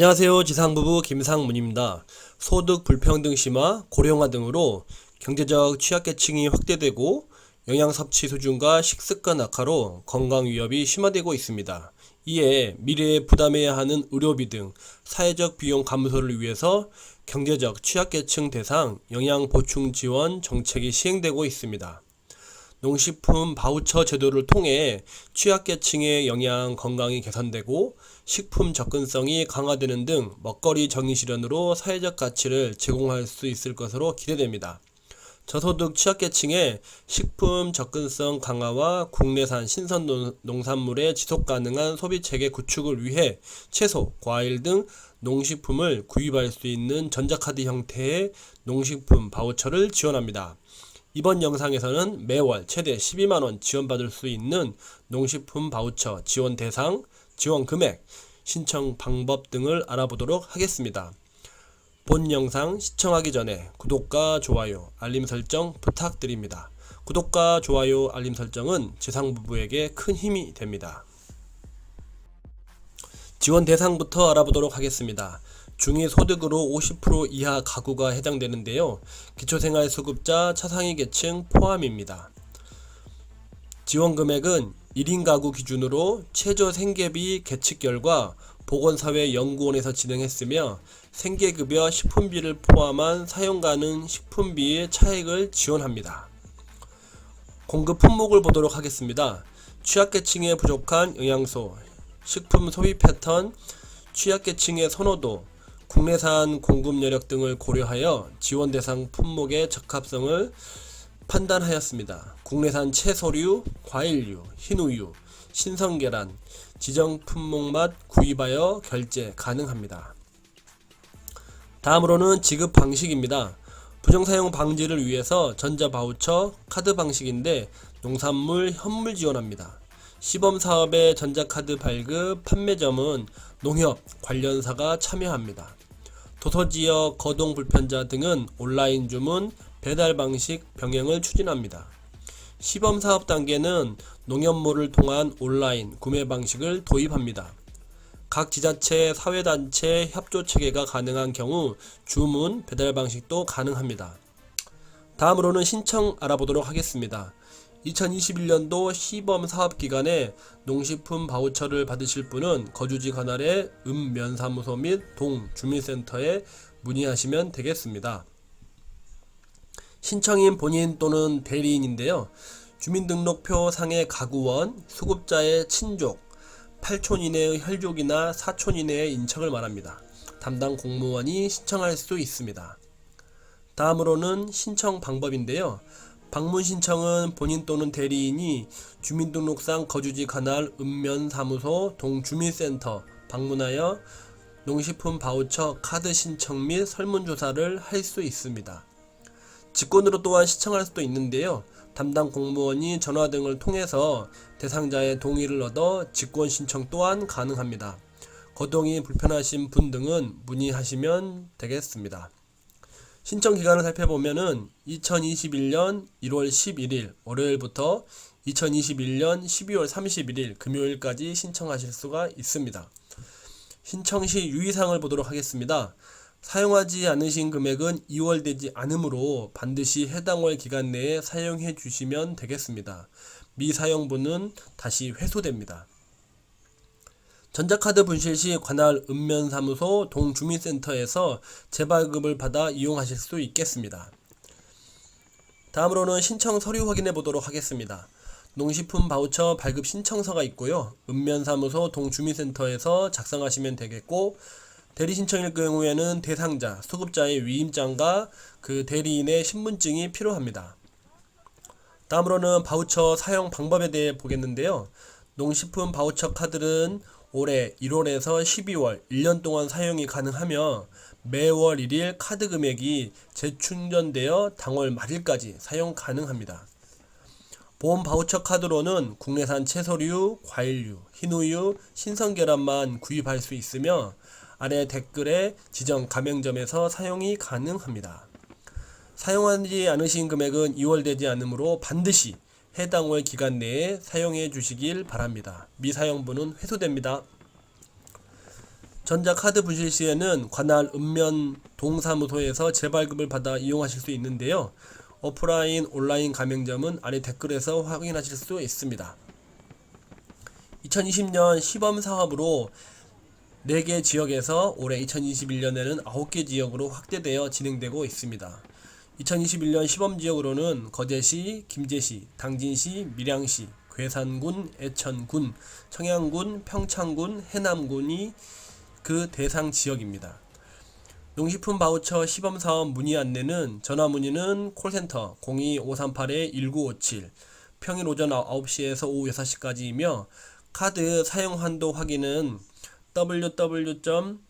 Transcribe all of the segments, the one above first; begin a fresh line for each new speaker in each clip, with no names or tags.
안녕하세요. 지상부부 김상문입니다. 소득 불평등 심화, 고령화 등으로 경제적 취약계층이 확대되고 영양 섭취 수준과 식습관 악화로 건강 위협이 심화되고 있습니다. 이에 미래에 부담해야 하는 의료비 등 사회적 비용 감소를 위해서 경제적 취약계층 대상 영양 보충 지원 정책이 시행되고 있습니다. 농식품 바우처 제도를 통해 취약계층의 영양 건강이 개선되고 식품 접근성이 강화되는 등 먹거리 정의 실현으로 사회적 가치를 제공할 수 있을 것으로 기대됩니다. 저소득 취약계층의 식품 접근성 강화와 국내산 신선 농- 농산물의 지속 가능한 소비 체계 구축을 위해 채소, 과일 등 농식품을 구입할 수 있는 전자카드 형태의 농식품 바우처를 지원합니다. 이번 영상에서는 매월 최대 12만원 지원받을 수 있는 농식품 바우처 지원 대상, 지원 금액, 신청 방법 등을 알아보도록 하겠습니다. 본 영상 시청하기 전에 구독과 좋아요, 알림 설정 부탁드립니다. 구독과 좋아요, 알림 설정은 지상부부에게 큰 힘이 됩니다. 지원 대상부터 알아보도록 하겠습니다. 중위 소득으로 50% 이하 가구가 해당되는데요. 기초생활수급자 차상위 계층 포함입니다. 지원 금액은 1인 가구 기준으로 최저 생계비 계측 결과 보건사회연구원에서 진행했으며 생계급여 식품비를 포함한 사용 가능 식품비의 차액을 지원합니다. 공급 품목을 보도록 하겠습니다. 취약계층에 부족한 영양소, 식품 소비 패턴, 취약계층의 선호도, 국내산 공급 여력 등을 고려하여 지원 대상 품목의 적합성을 판단하였습니다. 국내산 채소류, 과일류, 흰우유, 신선계란, 지정 품목만 구입하여 결제 가능합니다. 다음으로는 지급 방식입니다. 부정사용 방지를 위해서 전자바우처, 카드 방식인데 농산물, 현물 지원합니다. 시범사업의 전자카드 발급, 판매점은 농협, 관련사가 참여합니다. 도서지역, 거동 불편자 등은 온라인 주문, 배달 방식 병행을 추진합니다. 시범 사업 단계는 농협몰을 통한 온라인 구매 방식을 도입합니다. 각 지자체, 사회단체 협조 체계가 가능한 경우 주문, 배달 방식도 가능합니다. 다음으로는 신청 알아보도록 하겠습니다. 2021년도 시범 사업 기간에 농식품 바우처를 받으실 분은 거주지 관할의 읍면사무소 및 동주민센터에 문의하시면 되겠습니다. 신청인 본인 또는 대리인인데요. 주민등록표 상의 가구원, 수급자의 친족, 8촌 이내의 혈족이나 4촌 이내의 인척을 말합니다. 담당 공무원이 신청할 수 있습니다. 다음으로는 신청 방법인데요. 방문 신청은 본인 또는 대리인이 주민등록상 거주지 관할 읍면사무소 동주민센터 방문하여 농식품 바우처 카드 신청 및 설문조사를 할 수 있습니다. 직권으로 또한 신청할 수도 있는데요. 담당 공무원이 전화 등을 통해서 대상자의 동의를 얻어 직권 신청 또한 가능합니다. 거동이 불편하신 분 등은 문의하시면 되겠습니다. 신청 기간을 살펴보면은 2021년 1월 11일 월요일부터 2021년 12월 31일 금요일까지 신청하실 수가 있습니다. 신청 시 유의사항을 보도록 하겠습니다. 사용하지 않으신 금액은 이월되지 않으므로 반드시 해당 월 기간 내에 사용해 주시면 되겠습니다. 미사용분은 다시 회수됩니다. 전자카드 분실 시 관할 읍면사무소 동주민센터에서 재발급을 받아 이용하실 수 있겠습니다. 다음으로는 신청 서류 확인해 보도록 하겠습니다. 농식품 바우처 발급 신청서가 있고요. 읍면사무소 동주민센터에서 작성하시면 되겠고 대리 신청일 경우에는 대상자, 수급자의 위임장과 그 대리인의 신분증이 필요합니다. 다음으로는 바우처 사용 방법에 대해 보겠는데요. 농식품 바우처 카드는 올해 1월에서 12월 1년 동안 사용이 가능하며 매월 1일 카드 금액이 재충전되어 당월 말일까지 사용 가능합니다. 보험 바우처 카드로는 국내산 채소류, 과일류, 흰우유, 신선 계란만 구입할 수 있으며 아래 댓글에 지정 가맹점에서 사용이 가능합니다. 사용하지 않으신 금액은 이월되지 않으므로 반드시 해당 월 기간 내에 사용해 주시길 바랍니다. 미사용분은 회수됩니다. 전자카드 분실 시에는 관할 읍면 동사무소에서 재발급을 받아 이용하실 수 있는데요. 오프라인, 온라인 가맹점은 아래 댓글에서 확인하실 수 있습니다. 2020년 시범 사업으로 4개 지역에서 올해 2021년에는 9개 지역으로 확대되어 진행되고 있습니다. 2021년 시범 지역으로는 거제시, 김제시, 당진시, 밀양시, 괴산군, 애천군, 청양군, 평창군, 해남군이 그 대상 지역입니다. 농식품 바우처 시범 사업 문의 안내는 전화 문의는 콜센터 02-538-1957 평일 오전 9시에서 오후 6시까지이며 카드 사용 한도 확인은 www.at.or.kr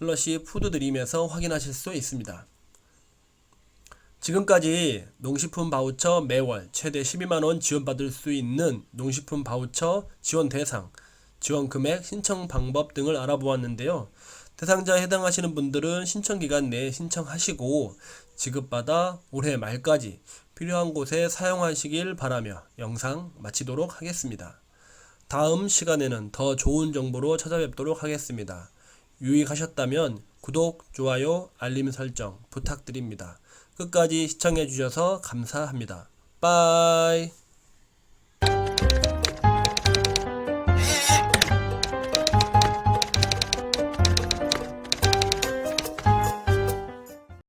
슬러시 푸드드림에서 확인하실 수 있습니다. 지금까지 농식품 바우처 매월 최대 12만원 지원받을 수 있는 농식품 바우처 지원 대상, 지원 금액, 신청 방법 등을 알아보았는데요. 대상자에 해당하시는 분들은 신청 기간 내에 신청하시고 지급받아 올해 말까지 필요한 곳에 사용하시길 바라며 영상 마치도록 하겠습니다. 다음 시간에는 더 좋은 정보로 찾아뵙도록 하겠습니다. 유익하셨다면 구독, 좋아요, 알림 설정 부탁드립니다. 끝까지 시청해 주셔서 감사합니다. 빠이.